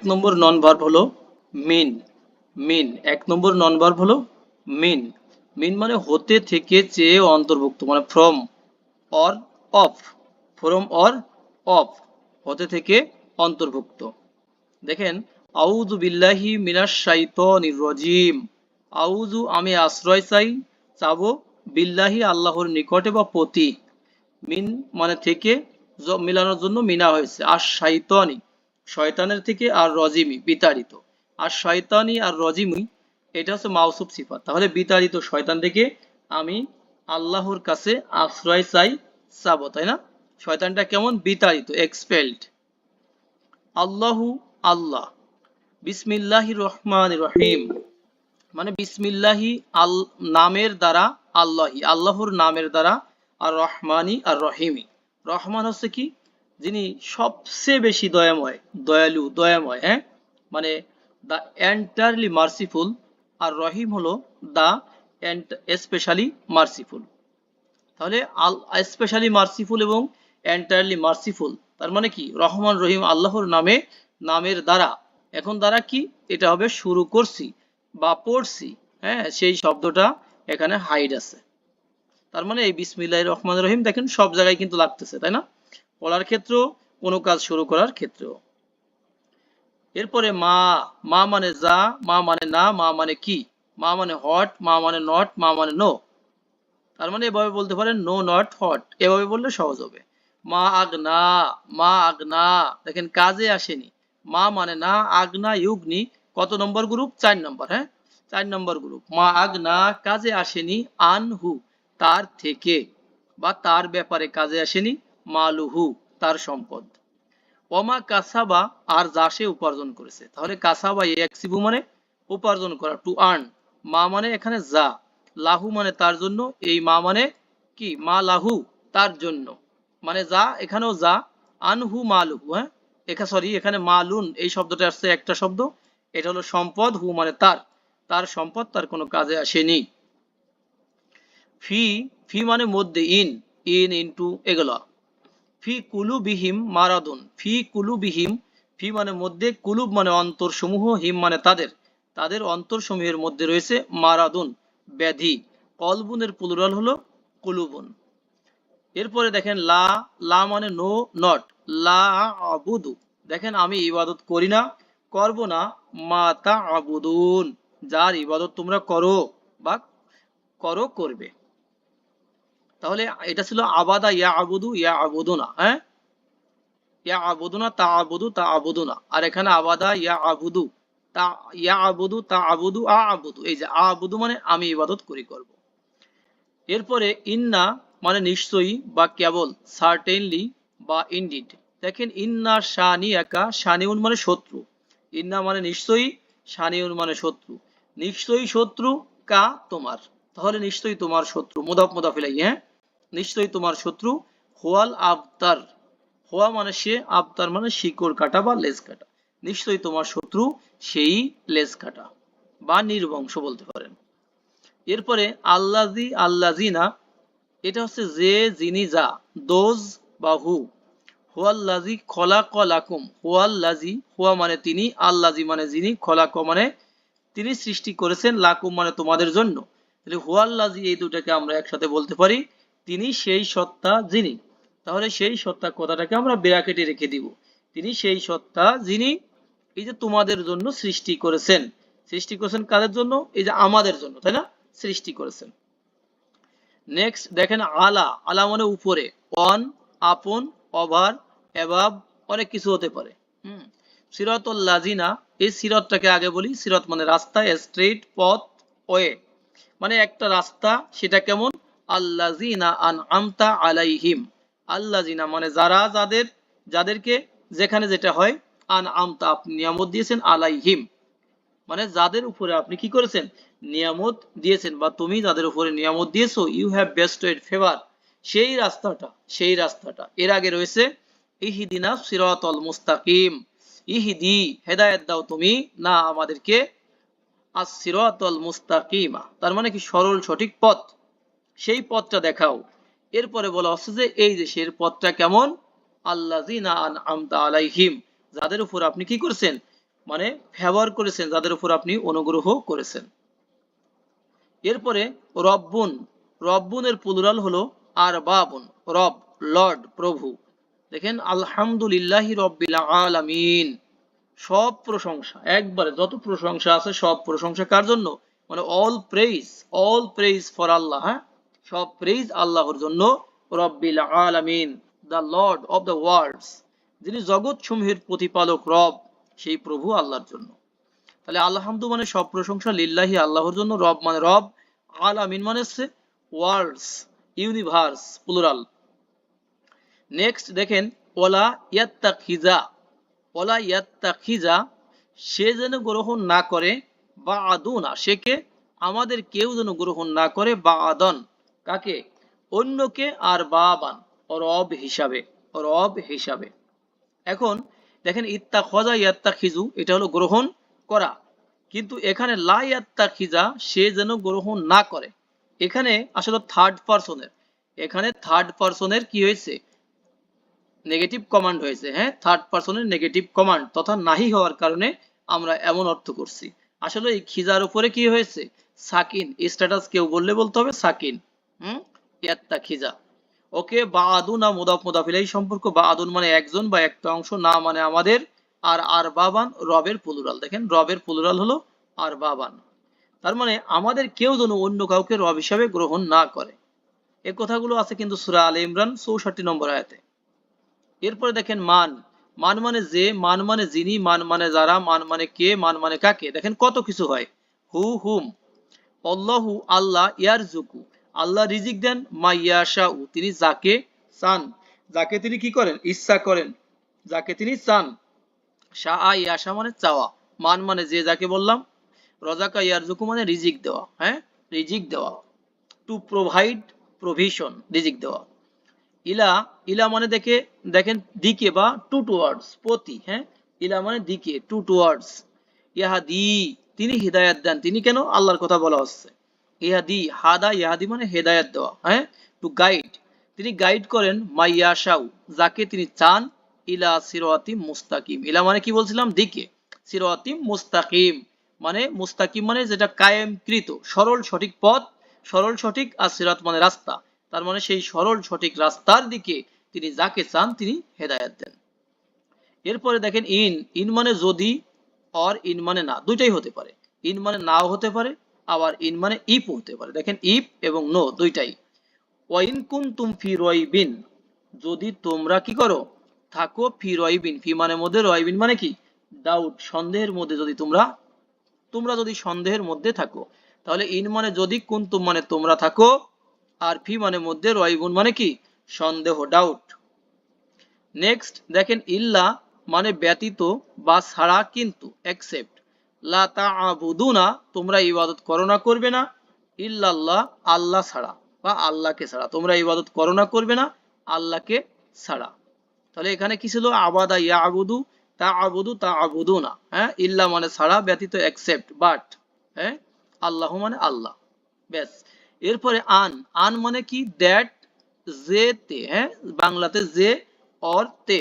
এক নম্বর নন ভার্ব হলো মিন মিন এক নম্বর নন ভার্ব হলো মিন মিন মানে হতে থেকে চেয়ে অন্তর্ভুক্ত মানে from or of from or of হতে থেকে অন্তর্ভুক্ত। দেখেন, আউযু বিল্লাহি মিনাশ শাইতানির রাজিম আউযু আমি আশ্রয় চাই, চাবো বিল্লাহি আল্লাহর নিকটে বা প্রতি মিন মানে থেকে মিলানোর জন্য মিনা হয়েছে আর শাইতানি শয়তানের থেকে আর রজিমি বিতাড়িত। আর শয়তানি আর রজিমি এটা হচ্ছে মাউসুফ সিফাত। তাহলে বিতাড়িত শয়তান থেকে আমি আল্লাহর কাছে আশ্রয় চাই, চাবো, তাই না? শয়তানটা কেমন? বিতাড়িত এক্সপেলড আল্লাহু আল্লাহ। বিসমিল্লাহি রহমান রহিম। মানে বিসমিল্লাহি আল, নামের দ্বারা আল্লাহি, আল্লাহর নামের দ্বারা আর রহমানি আর রহিমি রহমান হচ্ছে কি? যিনি সবচেয়ে বেশি দয়াময়, দয়ালু, দয়াময় হ্যাঁ? মানে দ্য এন্টারলি মার্সিফুল আর রহিম হলো দ্য স্পেশালি মার্সিফুল তাহলে আল স্পেশালি মার্সিফুল এবং এন্টায়ারলি মার্সিফুল তার মানে কি? রহমান, রহিম আল্লাহর নামে, নামের দ্বারা। এখন দ্বারা কি? এটা হবে শুরু করছি বা পড়ছি হ্যাঁ? সেই শব্দটা এখানে হাইড আছে। তার মানে এই বিসমিল্লাহ রহমান রহিম দেখেন সব জায়গায় কিন্তু লাগতেছে, তাই না? পড়ার ক্ষেত্রেও, কোনো কাজ শুরু করার ক্ষেত্রেও। এরপরে মা মা মানে যা, মা মানে না, মা মানে কি? মা মানে হট, মা মানে নট, মা মানে নো। তার মানে এভাবে বলতে পারেন, নো, নট, হট। এভাবে বললে সহজ হবে। মা আগনা মা আগনা দেখেন কাজে আসেনি। মা মানে না আগনা ইউগনি, কত নম্বর গ্রুপ? চার নম্বর হ্যাঁ? চার নম্বর গ্রুপ। মা আগনা কাজে আসেনি, আনহু, তার থেকে। বা তার ব্যাপারে কাজে আসেনি মালুহু, তার সম্পদ। ওমা কাসাবা, আর যা সে উপার্জন করেছে। তাহলে কাসাবা ইয়াকসিবু মানে উপার্জন করা টু আর্ন মা মানে এখানে যা, লাহু মানে তার জন্য, এই মা মানে কি? মা লাহু, তার জন্য। মানে যা, এখানেও যা, আনহু মালুহু হ্যাঁ? এখা সরি এখানে মালুন, এই শব্দটা আসছে একটা শব্দ। এটা হলো সম্পদ, হু মানে তার। তার সম্পদ, তার কোনো কাজে আসেনি। ফি ফি মানে মধ্যে, ইন ইন, ইনটু, এগুলা। ফি কুলু কুলুবিহিম মারাদুন। ফি কুলুবিহিম, ফি মানে মধ্যে, কুলুব মানে অন্তর সমূহ হিম মানে তাদের। তাদের অন্তর সমূহের মধ্যে রয়েছে মারাদুন, ব্যাধি। কলবুনের প্লুরাল হলো কুলুবুন। এরপরে দেখেন লা লা মানে নো নট লা আবুদু। দেখেন আমি ইবাদত করি না, করব না। মা তা আবুদুন। যার ইবাদত তোমরা করো বা করো করবে। তাহলে এটা ছিল আবাদা ইয়া আবুদু, ইয়া আবুদুনা হ্যাঁ? ইয়া আবুদুনা, তা আবুদু, তা আবুদুনা। আর এখানে আবাদা ইয়া আবুদু, তা ইয়া আবুদু, তা আবুদু, আ আবুদু। এই যে আ আবুদু মানে আমি ইবাদত করি, করব। এরপরে ইন্না মানে নিশ্চয়ই বা কেবল সার্টেনলি বা ইনডিড দেখেন, ইন্না শানি একা শানিউন মানে শত্রু। ইন্না মানে নিশ্চয়ই, শানিউন মানে শত্রু। নিশ্চয়ই শত্রু কা তোমার। তাহলে নিশ্চয়ই তোমার শত্রু। মোদাফ মুদাফিলাই হ্যাঁ? নিশ্চয়ই তোমার শত্রু হোয়াল আবতার। হোয়া মানে সে, আবতার মানে শিকড় কাটা বা লেজ কাটা। নিশ্চয়ই তোমার শত্রু সেই লেজ কাটা বা নির্বংশ বলতে পারেন। এরপরে আল্লাজি আল্লাজিনা এটা হচ্ছে যে, যিনি যা, দোজ বা হু। হুয়াল্লাজি খলাক লাকুম হুয়াল্লাজি হুয়া মানে তিনি আল্লাজি মানে যিনি, খলাক মানে তিনি সৃষ্টি করেছেন, লাকুম মানে তোমাদের জন্য। হুয়াল্লাজি এই দুটাকে আমরা একসাথে বলতে পারি। তিনি সেই সত্তা যিনি। তাহলে সেই সত্তা কথাটাকে আমরা ব্র্যাকেটে রেখে দিব। তিনি সেই সত্তা যিনি এই যে তোমাদের জন্য সৃষ্টি করেছেন। সৃষ্টি করেছেন কাদের জন্য? এই যে আমাদের জন্য, তাই না? সৃষ্টি করেছেন। নেক্সট দেখেন আলা। আলা মানে উপরে। অন, আপন ওভার এভাব অনেক কিছু হতে পারে। হুম। সিরতুল লাজিনা এই সিরতটাকে আগে বলি। সিরত মানে রাস্তা স্ট্রেট পথ ওয়ে মানে একটা রাস্তা, সেটা কেমন? আল্লাজিনা আন আমতা আলাইহিম। আল্লাজিনা মানে যারা যাদের, যাদেরকে যেখানে যেটা হয় আন আমতা আপনি নিয়ামত দিয়েছেন আলাইহিম। মানে যাদের উপরে আপনি কি করেছেন? নিয়ামত দিয়েছেন বা তুমি যাদের উপরে নিয়ামত দিয়েছ ইউ হ্যাভ বেস্টেড ফেভার সেই রাস্তাটা সেই রাস্তাটা। এর আগে রয়েছে, ইহিদিনা সিরাতাল মুস্তাকিম। ইহিদি, হেদায়েত দাও তুমি, না আমাদেরকে as-siratal মুস্তাকিমা। তার মানে কি সরল সঠিক পথ। সেই পথটা দেখাও। এরপরে বলা হচ্ছে যে, এই যে পথটা কেমন? আনআমতা আলাইহিম। যাদের উপর আপনি কি করেছেন? মানে ফেভার করেছেন, যাদের উপর আপনি অনুগ্রহ করেছেন। এরপরে রব্বুন, রব্বুনের প্লুরাল হলো আর বাবুন রব, লর্ড, প্রভু। দেখেন, আলহামদুলিল্লাহ রব্বিল আলামিন। সব প্রশংসা, একবারে যত প্রশংসা আছে সব প্রশংসা কার জন্য? মানে all praise all praise for Allah হ্যাঁ? সব প্রেইজ আল্লাহর জন্য রব্বিল আলামিন the lord of the worlds যিনি জগৎ সমূহের প্রতিপালক রব, সেই প্রভু আল্লাহর জন্য। তাহলে আলহামদু মানে সব প্রশংসা লিল্লাহি আল্লাহর জন্য, রব মানে রব, আলামিন মানে ওয়ার্ল্ডস ইউনিভার্স প্লুরাল নেক্সট দেখেন ওলা ইয়াত্তাখিজা ওলা ইয়াত্তাখিজা, সে যেন গ্রহণ না করে বা আদুনা সে কে? আমাদের কেউ যেন গ্রহণ না করে বা আদন কাকে? অন্যকে আর বাবান রব হিসাবে রব হিসাবে। এখন দেখেন ইত্তা খজা ইয়াত্তা খিজু এটা হলো গ্রহণ করা। কিন্তু এখানে লা ইয়াত্তা খিজা সে যেন গ্রহণ না করে। এখানে আসলে থার্ড পার্সনের এখানে থার্ড পার্সনের কি হয়েছে? নেগেটিভ কমান্ড হয়েছে হ্যাঁ? থার্ড পার্সনের নেগেটিভ কমান্ড তথা নাহি হওয়ার কারণে আমরা এমন অর্থ করছি। আসলে এই খিজার উপরে কি হয়েছে? সাকিন স্ট্যাটাস কেউ বললে বলতে হবে সাকিন। ওকে বা আদু না মুদাফ মুদাফিল এই সম্পর্ক বা আদুন মানে একজন বা একটা অংশ, না মানে আমাদের, আর আর বাবান রবের পুলুরাল দেখেন, রবের পুলুরাল হলো আর বাবান তার মানে আমাদের কেউ যেন অন্য কাউকে রব হিসাবে গ্রহণ না করে। এ কথাগুলো আছে কিন্তু সুরা আল ইমরান চৌষট্টি নম্বর এরপরে দেখেন, মান। মান মানে যে, মান মানে যিনি, মান মানে যারা, মান মানে কে, মান মানে কাকে। দেখেন কত কিছু হয়। হু হুম। অল্লাহু আল্লাহ ইয়ার জুকু আল্লাহ রিজিক দেন, মা ইয়াশাউ, তিনি যাকে চান। যাকে তিনি কি করেন? ইচ্ছা করেন। যাকে তিনি চান। শাহ ইয়াশা মানে চাওয়া, মান মানে যে যাকে বললাম রজাকা ইয়ারজুকু মানে রিজিক দেওয়া হ্যাঁ? রিজিক দেওয়া। টু প্রোভাইড প্রভিশন, রিজিক দেওয়া। ইলা ইলা মানে দেখে, দেখেন দিকে বা টু টুয়ার্ডস, প্রতি হ্যাঁ? ইলা মানে দিকে, টু টুয়ার্ডস। ইহাদি তিনি হিদায়াত দেন। তিনি কেন? আল্লাহর কথা বলা হচ্ছে। ইহাদি হাদা ইহাদি মানে হেদায়াত দেওয়া হ্যাঁ? টু গাইড তিনি গাইড করেন মাইয়াশাউ যাকে তিনি চান, ইলা সিরাতিম মুস্তাকিম। ইলা মানে কি বলছিলাম? দিকে। সিরাতিম মুস্তাকিম মানে মুস্তাকিম মানে যেটা কায়েমকৃত, সরল, সঠিক পথ, সরল, সঠিক আর সিরাত মানে রাস্তা। তার মানে সেই সরল, সঠিক রাস্তার দিকে তিনি যাকে চান, তিনি হেদায়াত দেন। এরপরে দেখেন ইন ইন মানে যদি, অর ইন মানে না, দুইটাই হতে পারে। ইন মানে নাও হতে পারে আবার ইন মানে ইপ হতে পারে। দেখেন ইপ এবং নো দুইটাই। ওয়াইন কুন তুম ফি রয়বিন, যদি তোমরা কি করো, থাকো ফি রয়বিন। ফি মানে মধ্যে, রয়বিন মানে কি? ডাউট সন্দেহের মধ্যে যদি তোমরা তোমরা যদি সন্দেহের মধ্যে থাকো। তাহলে ইন মানে যদি কুন্তুম মানে তোমরা থাকো, আর ফি মানে মধ্যে, রয়বুন মানে কি? সন্দেহ ডাউট নেক্সট দেখেন ইল্লা মানে ব্যতীত বা ছাড়া কিন্তু অ্যাকসেপ্ট লা তাআবুদুনা, তোমরা ইবাদত করো না, করবে না। ইল্লাল্লাহ, আল্লাহ ছাড়া বা আল্লাহকে ছাড়া। তোমরা ইবাদত করো না, করবে না, আল্লাহকে ছাড়া। তাহলে এখানে কি ছিল? আবাদা ইয়া আবুদু তা আবুদু তা আবুদু না হ্যাঁ ইল্লা মানে ছাড়া, ব্যতীত অ্যাকসেপ্ট বাট হ্যাঁ আল্লাহ মানে আল্লাহ। ব্যাস। এরপরে আন। আন মানে কি? দ্যাট যে তে হ্যাঁ বাংলাতে যে অর তে।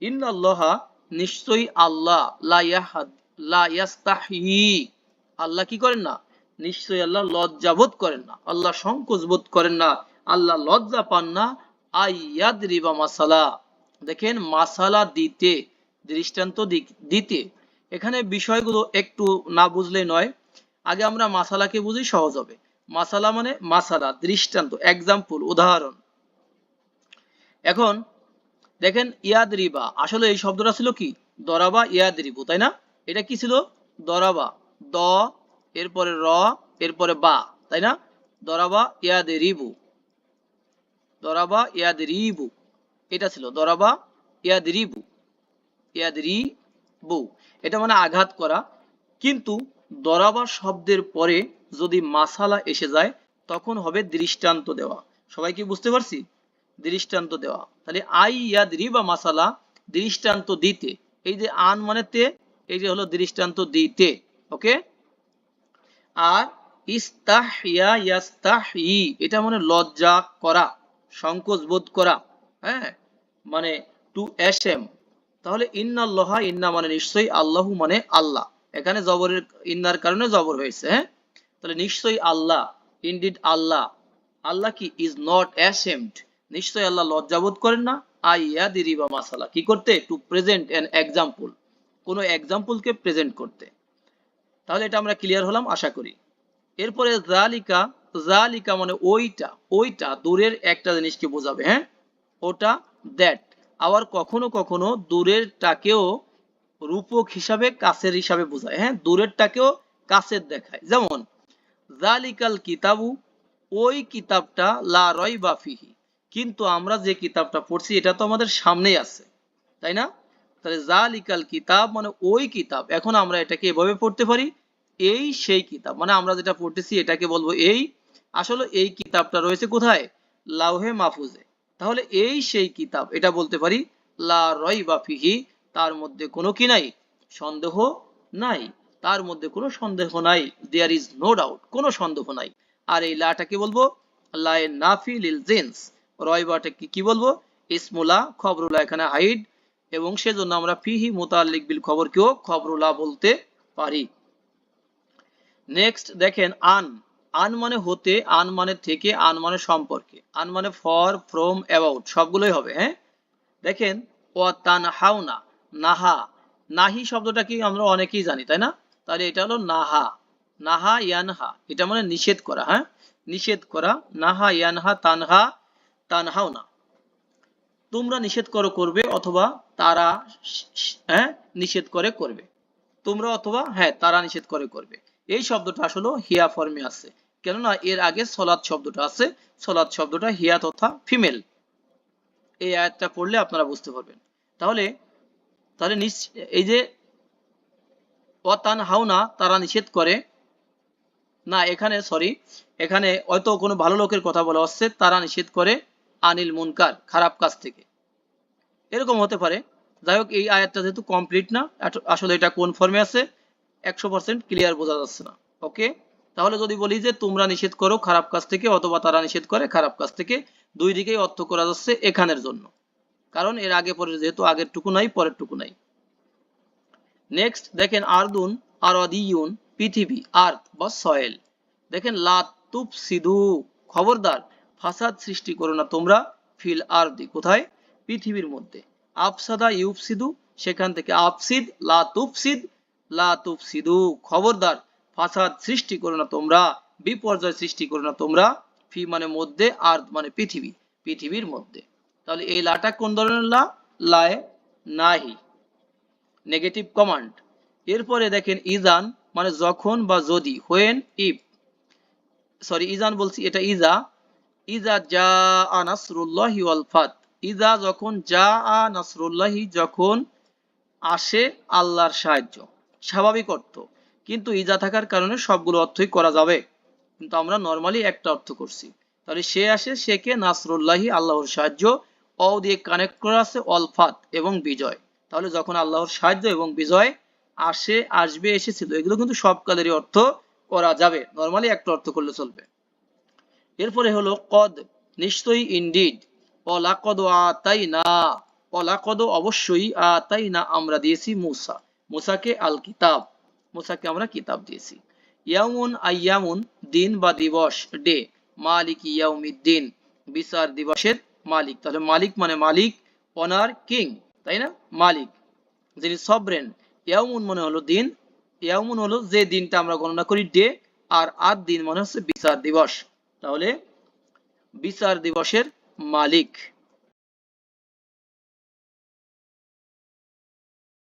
ইন্নাল্লাহা, নিশ্চয়ই আল্লাহ। লা ইয়াহাদ আল্লাহ কি করেন না? নিশ্চয়ই আল্লাহ লজ্জাবোধ করেন না। আল্লাহ সংকোচ বোধ করেন না। আল্লাহ লজ্জা পান না। আইয়াদ রিবা মাসালা। দেখেন মাসালা দিতে, দৃষ্টান্ত দিতে। এখানে বিষয়গুলো একটু না বুঝলে নয়। আগে আমরা মাসালাকে বুঝি, সহজ হবে। মাসালা মানে মাসালা, দৃষ্টান্ত। এক্সাম্পল উদাহরণ। এখন দেখেন ইয়াদ রিবা আসলে এই শব্দটা ছিল কি? দরাবা ইয়াদ রিবু তাই না? এটা কি ছিল? দরাবা। দ, এরপরে র, এরপরে বা, তাই না? দরাবা ইয়াদ রিবু দরাবা ইয়াদ রিবু এটা ছিল দরাবা ইয়াদ রিবু ইয়াদ রিবু এটা মানে আঘাত করা। কিন্তু দরাবা শব্দের পরে যদি মাসালা এসে যায়, তখন হবে দৃষ্টান্ত দেওয়া। সবাই কি বুঝতে পারছি? দৃষ্টান্ত দেওয়া। তাহলে আই ইয়াদ রিবা মাসালা দৃষ্টান্ত দিতে। এই যে আন মানে তে এই যে হলো দৃষ্টান্ত দিতে, ওকে? আর ইস্তাহিয়া ইয়াস্তাহি এটা মানে লজ্জা করা, সংকোচ বোধ করা হ্যাঁ? মানে টু অ্যাশেম তাহলে ইন্নাল্লাহা, ইন্না মানে নিশ্চয়ই আল্লাহু মানে আল্লাহ। এখানে জবরের, ইন্নার কারণে জবর হয়েছে হ্যাঁ? তাহলে নিশ্চয়ই আল্লাহ ইনডিড আল্লাহ। আল্লাহ কি? ইজ নট অ্যাসেমড নিশ্চয়ই আল্লাহ লজ্জাবোধ করেন না। আইয়া দিরিবা মাসালা। কি করতে? টু প্রেজেন্ট অ্যান এক্সাম্পল কোনো এক্সাম্পলকে প্রেজেন্ট করতে। তাহলে এটা আমরা ক্লিয়ার হলাম, আশা করি। এরপরে জালিকা জালিকা মানে ওইটা ওইটা, দূরের একটা জিনিসকে বোঝাবে হ্যাঁ? ওটা দ্যাট আবার কখনো কখনো দূরেরটাকেও রূপক হিসাবে, কাছের হিসাবে বোঝায় হ্যাঁ? দূরেরটাকেও কাছের দেখায়। যেমন জালিকাল কিতাবু ওই কিতাবটা, লা রয় বাফিহি কিন্তু আমরা যে কিতাবটা পড়ছি, এটা তো আমাদের সামনেই আছে, তাই না? তাহলে জালিকাল কিতাব মানে ওই কিতাব। এখন আমরা এটাকে এভাবে পড়তে পারি, এই সেই কিতাব। মানে আমরা যেটা পড়তেছি এটাকে বলব এই। আসলে এই কিতাবটা রয়েছে কোথায়? লাউহে মাহফুজে। তাহলে এই সেই কিতাব, এটা বলতে পারি, লা রয় বাফিহি তার মধ্যে কোনো কি নাই? সন্দেহ নাই। তার মধ্যে কোনো সন্দেহ নাই। দেয়ার ইজ নো ডাউট কোনো সন্দেহ নাই। আর এই লাটাকে বলব লায়ে নাফি লিল জিন্স। রয়বাটাকে কি বলব? ইসমুলা খবরুলা এখানে হাইড। এবং সেজন্য আমরা ফিহি মোতাল্লিক বিল খবরকেও খবরুলা বলতে পারি। নেক্সট দেখেন আন। আন মানে হতে, আন মানে থেকে, আন মানে সম্পর্কে। আন মানে ফর ফ্রম অ্যাবাউট সবগুলোই হবে হ্যাঁ? দেখেন ও তান হাওনা নাহা। নাহি শব্দটা কি আমরা অনেকেই জানি, তাই না? তাহলে এটা হলো নাহা। নাহা, ইয়ানহা। এটা মানে নিষেধ করা হ্যাঁ? নিষেধ করা, নাহা, ইয়ানহা, তানহা তানহাওনা তোমরা নিষেধ করো করবে অথবা তারা হ্যাঁ নিষেধ করে করবে। তোমরা অথবা হ্যাঁ তারা নিষেধ করে করবে। এই শব্দটা আসলে হিয়া ফর্মে আছে। কেননা এর আগে সলাদ শব্দটা আছে। সলাদ শব্দটা হিয়া তথা ফিমেল। এই আয়াতটা পড়লে আপনারা বুঝতে পারবেন। তাহলে তাহলে এই যে অতান হাওনা তারা নিষেধ করে। না, এখানে, সরি, এখানে হয়তো কোনো ভালো লোকের কথা বলা হচ্ছে। তারা নিষেধ করে। আনিল মুনকার, খারাপ কাজ থেকে। এরকম হতে পারে। যাই হোক, এই আয়াতটা যেহেতু কমপ্লিট না আসলে এটা কোন ফর্মে আছে, একশো পার্সেন্ট ক্লিয়ার বোঝা যাচ্ছে না। ওকে তাহলে যদি বলি যে তোমরা নিষেধ করো খারাপ কাজ থেকে, অথবা তারা নিষেধ করে খারাপ কাজ থেকে, দুই দিকেই অর্থ করা যাচ্ছে এখানের জন্য। কারণ এর আগে পরে যেহেতু আগের টুকু নাই পরের টুকু নাই। নেক্সট দেখেন আরদুন আর পৃথিবী, আর্থ বা সয়েল। দেখেন লাতুপ সিধু খবরদার। ফাসাদ সৃষ্টি করো না তোমরা ফিল আরদি। কোথায়? পৃথিবীর মধ্যে। আফসাদা ইউফসিদু, সেখান থেকে আফসিদ লাতুফসিদ লাতুফসিদু খবরদার, ফাসাদ সৃষ্টি করো না তোমরা, বিপর্যয় সৃষ্টি করো না তোমরা, ফি মানে মধ্যে আর মানে পৃথিবী, পৃথিবীর মধ্যে। তাহলে এই লাটা কোন ধরনের লা? লায় নাহি। Negative command. এরপরে দেখেন ইজান মানে যখন বা যদি, হোয়েন, ইফ। সরি, ইজান বলছি, এটা ইজা। ইজা যা নাসরুল্লাহি ওয়াল ফাত। ইজা যখন যা নাসরুল্লাহি যখন আসে আল্লাহর সাহায্য, স্বাভাবিক অর্থ। কিন্তু ইজা থাকার কারণে সবগুলো অর্থই করা যাবে। কিন্তু আমরা নর্মালি একটা অর্থ করছি। তাহলে সে আসে, সে কে? নাসরুল্লাহি, আল্লাহর সাহায্য। অ দিয়ে কানেক্ট করা আছে অলফাত এবং বিজয়। তাহলে যখন আল্লাহর সাহায্য এবং বিজয় আসে, আসবে, এসেছিল, এগুলো কিন্তু সব কালেরই অর্থ করা যাবে। নর্মালি একটা অর্থ করলে চলবে। এরপরে হলো, কদ নিশ্চয়ই ইনডিড অলাকদ আতাই না অলাকদ অবশ্যই আতাই না আমরা দিয়েছি মুসা। মুসাকে আল কিতাব মুসাকে আমরা কিতাব দিয়েছি। ইয়ামুন আয়ামুন দিন বা দিবস, ডে। মালিক ইয়াউমিদ্দিন বিচার দিবসের মালিক। তাহলে মালিক মানে মালিক অনার কিং তাই না? মালিক, যিনি সবরেন ইয়ামুন মানে হলো দিন। ইয়ামুন হলো যে দিনটা আমরা গণনা করি, ডে। আর আদ দিন মানে হচ্ছে বিচার দিবস। তাহলে বিচার দিবসের মালিক।